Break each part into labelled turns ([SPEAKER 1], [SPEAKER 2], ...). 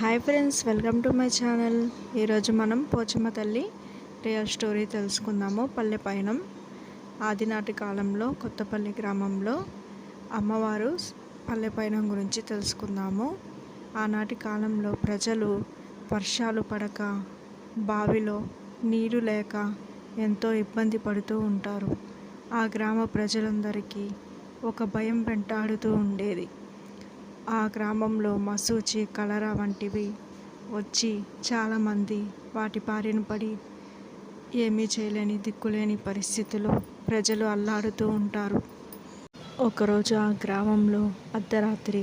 [SPEAKER 1] Hi friends welcome to my channel ఈరోజు మనం పోచమ్మ తల్లి రియల్ స్టోరీ తెలుసుకుందాము. పల్లె పయనం. ఆదినాటి కాలంలో కొత్తపల్లి గ్రామంలో అమ్మవారు పల్లె పయనం గురించి తెలుసుకుందాము. ఆనాటి కాలంలో ప్రజలు వర్షాలు పడక బావిలో నీరు లేక ఎంతో ఇబ్బంది పడుతూ ఉంటారు. ఆ గ్రామ ప్రజలందరికీ ఒక భయం వెంటాడుతూ ఉండేది. ఆ గ్రామంలో మసూచి కలరా వంటివి వచ్చి చాలామంది వాటి బారిన పడి ఏమీ చేయలేని దిక్కులేని పరిస్థితిలో ప్రజలు అల్లాడుతూ ఉంటారు. ఒకరోజు ఆ గ్రామంలో అర్ధరాత్రి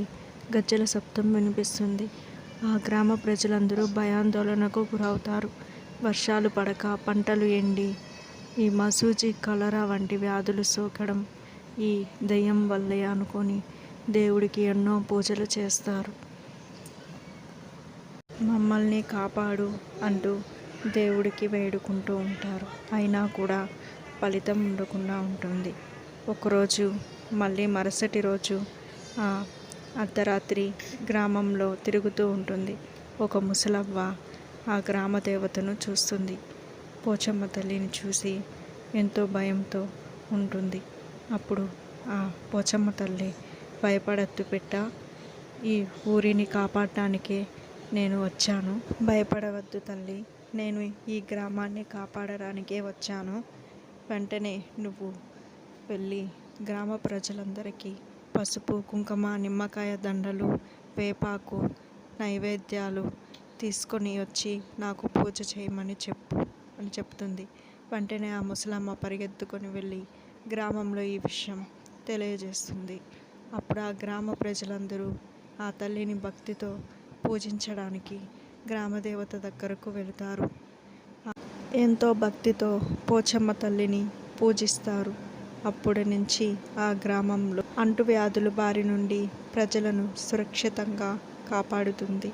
[SPEAKER 1] గజ్జల శబ్దం వినిపిస్తుంది. ఆ గ్రామ ప్రజలందరూ భయాందోళనకు గురవుతారు. వర్షాలు పడక పంటలు ఎండి ఈ మసూచి కలరా వంటి వ్యాధులు సోకడం ఈ దయ్యం వల్లే అనుకొని దేవుడికి ఎన్నో పూజలు చేస్తారు. మమ్మల్ని కాపాడు అంటూ దేవుడికి వేడుకుంటూ ఉంటారు. అయినా కూడా ఫలితం ఉండకుండా ఉంటుంది. ఒకరోజు మళ్ళీ మరుసటి రోజు అర్ధరాత్రి గ్రామంలో తిరుగుతూ ఉంటుంది. ఒక ముసలవ్వ ఆ గ్రామ దేవతను చూస్తుంది. పోచమ్మ తల్లిని చూసి ఎంతో భయంతో ఉంటుంది. అప్పుడు ఆ పోచమ్మ తల్లి భయపడద్దు పెట్ట ఈ ఊరిని కాపాడటానికే నేను వచ్చాను. భయపడవద్దు తల్లి. నేను ఈ గ్రామాన్ని కాపాడడానికే వచ్చాను. వెంటనే నువ్వు వెళ్ళి గ్రామ ప్రజలందరికీ పసుపు కుంకుమ నిమ్మకాయ దండలు వేపాకు నైవేద్యాలు తీసుకొని వచ్చి నాకు పూజ చేయమని చెప్పు అని చెప్తుంది. వెంటనే ఆ ముసలమ్మ పరిగెత్తుకొని వెళ్ళి గ్రామంలో ఈ విషయం తెలియజేస్తుంది. అప్పుడు ఆ గ్రామ ప్రజలందరూ ఆ తల్లిని భక్తితో పూజించడానికి గ్రామదేవత దగ్గరకు వెళతారు. ఎంతో భక్తితో పోచమ్మ తల్లిని పూజిస్తారు. అప్పటి నుంచి ఆ గ్రామంలో అంటువ్యాధుల బారి నుండి ప్రజలను సురక్షితంగా కాపాడుతుంది.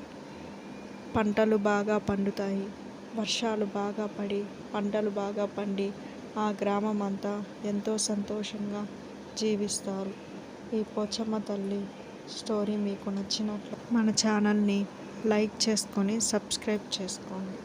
[SPEAKER 1] పంటలు బాగా పండుతాయి. వర్షాలు బాగా పడి పంటలు బాగా పండి ఆ గ్రామం అంతా ఎంతో సంతోషంగా జీవిస్తారు. ఈ పోచమ్మ తల్లి స్టోరీ మీకు నచ్చినట్లు మన ఛానల్ని లైక్ చేసుకొని సబ్స్క్రైబ్ చేసుకోండి.